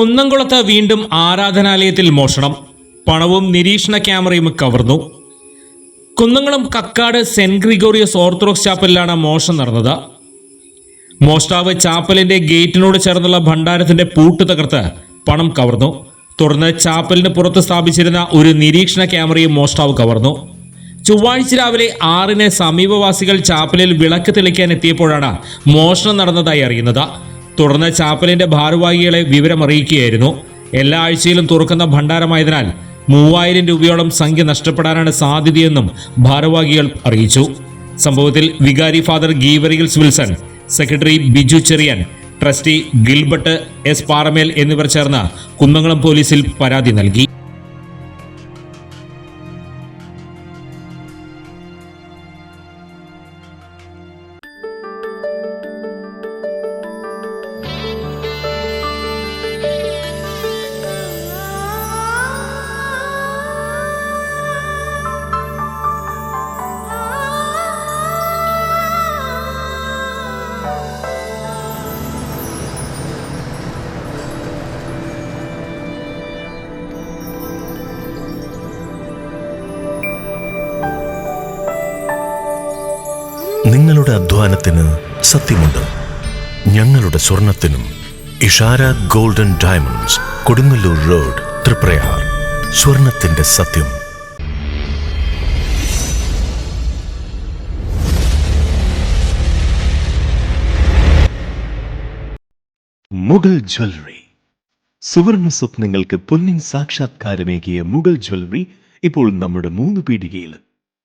കുന്നംകുളത്ത് വീണ്ടും ആരാധനാലയത്തിൽ മോഷണം. പണവും നിരീക്ഷണ ക്യാമറയും കവർന്നു. Kunnamkulam Kakkad saint Gregorios orthodox ചാപ്പലിലാണ് മോഷണം നടന്നത്. മോഷ്ടാവ് ചാപ്പലിന്റെ ഗേറ്റിനോട് ചേർന്നുള്ള ഭണ്ഡാരത്തിന്റെ പൂട്ട് തകർത്ത് പണം കവർന്നു. തുടർന്ന് ചാപ്പലിന് പുറത്ത് സ്ഥാപിച്ചിരുന്ന ഒരു നിരീക്ഷണ ക്യാമറയും മോഷ്ടാവ് കവർന്നു. ചൊവ്വാഴ്ച രാവിലെ ആറിന് സമീപവാസികൾ ചാപ്പലിൽ വിളക്ക് തെളിക്കാൻ എത്തിയപ്പോഴാണ് മോഷണം നടന്നതായി അറിയുന്നത്. തുടർന്ന് ചാപ്പലിന്റെ ഭാരവാഹികളെ വിവരമറിയിക്കുകയായിരുന്നു. എല്ലാ ആഴ്ചയിലും തുറക്കുന്ന ഭണ്ഡാരമായതിനാൽ മൂവായിരം രൂപയോളം സംഖ്യ നഷ്ടപ്പെടാനാണ് സാധ്യതയെന്നും ഭാരവാഹികൾ അറിയിച്ചു. സംഭവത്തിൽ വികാരി father ഗീവറിയൽസ് Wilson secretary Biju Cherian trustee Gilbert S Paramel എന്നിവർ ചേർന്ന് കുന്നംകുളം പോലീസിൽ പരാതി നൽകി. നിങ്ങളുടെ അധ്വാനത്തിന് സത്യമുണ്ട്. ഞങ്ങളുടെ സ്വർണത്തിനും Ishara golden diamonds Kodungallur road Thriprayar. സ്വർണത്തിന്റെ സത്യം. മുഗൾ ജ്വല്ലറി. സുവർണ സ്വപ്നങ്ങൾക്ക് പൊന്നിൻ സാക്ഷാത്കാരമേകിയ മുഗൾ ജ്വല്ലറി ഇപ്പോൾ നമ്മുടെ മൂന്ന് പീടികയിൽ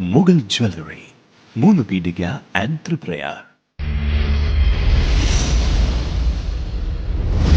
മുഗൾ ജ്വല്ലറി മൂന്ന് പീടിക ആൻഡ് ത്രിപ്രയാർ.